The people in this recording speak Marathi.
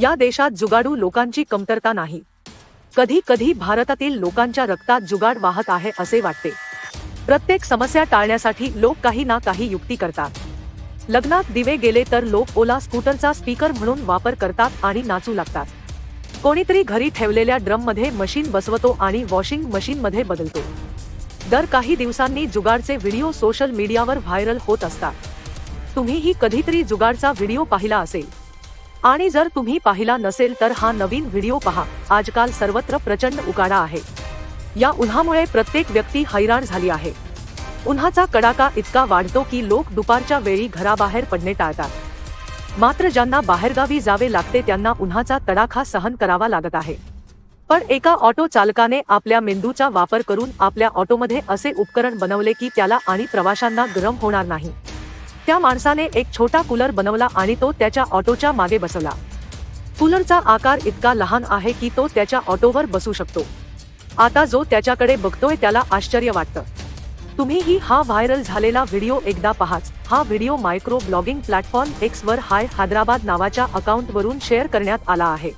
या देशात जुगाडू लोकांची कमतरता नाही. कधी कधी भारतातील लोकांच्या रक्तात जुगाड वाहत आहे असे वाटते. प्रत्येक समस्या टाळण्यासाठी लोक काही ना काही युक्ती करतात. लग्नात दिवे गेले तर लोक ओला स्कूटरचा स्पीकर म्हणून वापर करतात आणि नाचू लागतात. कोणीतरी घरी ठेवलेल्या ड्रममध्ये मशीन बसवतो आणि वॉशिंग मशीनमध्ये बदलतो. दर काही दिवसांनी जुगाडचे व्हिडिओ सोशल मीडियावर व्हायरल होत असतात. तुम्हीही कधीतरी जुगाडचा व्हिडिओ पाहिला असेल. आणि जर तुम्ही पाहिला नसेल तर हा नवीन व्हिडिओ पहा. आजकाल सर्वत्र प्रचंड उकाडा आहे. या उन्हामुळे प्रत्येक व्यक्ती हैराण झाली आहे. उन्हाचा कडाका इतका वाढतो की लोक दुपारच्या वेळी घराबाहेर पडणे टाळतात. मात्र ज्यांना बाहेरगावी जावे लागते त्यांना उन्हाचा तडाखा सहन करावा लागत आहे. पण एका ऑटो चालकाने आपल्या मेंदूचा वापर करून आपल्या ऑटोमध्ये असे उपकरण बनवले की त्याला आणि प्रवाशांना गरम होणार नाही. त्या माणसाने एक छोटा कूलर बनवला आणि तो त्याच्या ऑटोच्या मागे बसवला. कूलरचा आकार इतका लहान आहे की तो त्याच्या ऑटोवर बसू शकतो. आता जो त्याच्याकडे बघतोय त्याला आश्चर्य वाटतं. तुम्हीही हा व्हायरल झालेला व्हिडिओ एकदा पहाच. हा video micro blogging platform X वर हाय हैदराबाद नावाच्या अकाउंटवरून शेअर करण्यात आला आहे.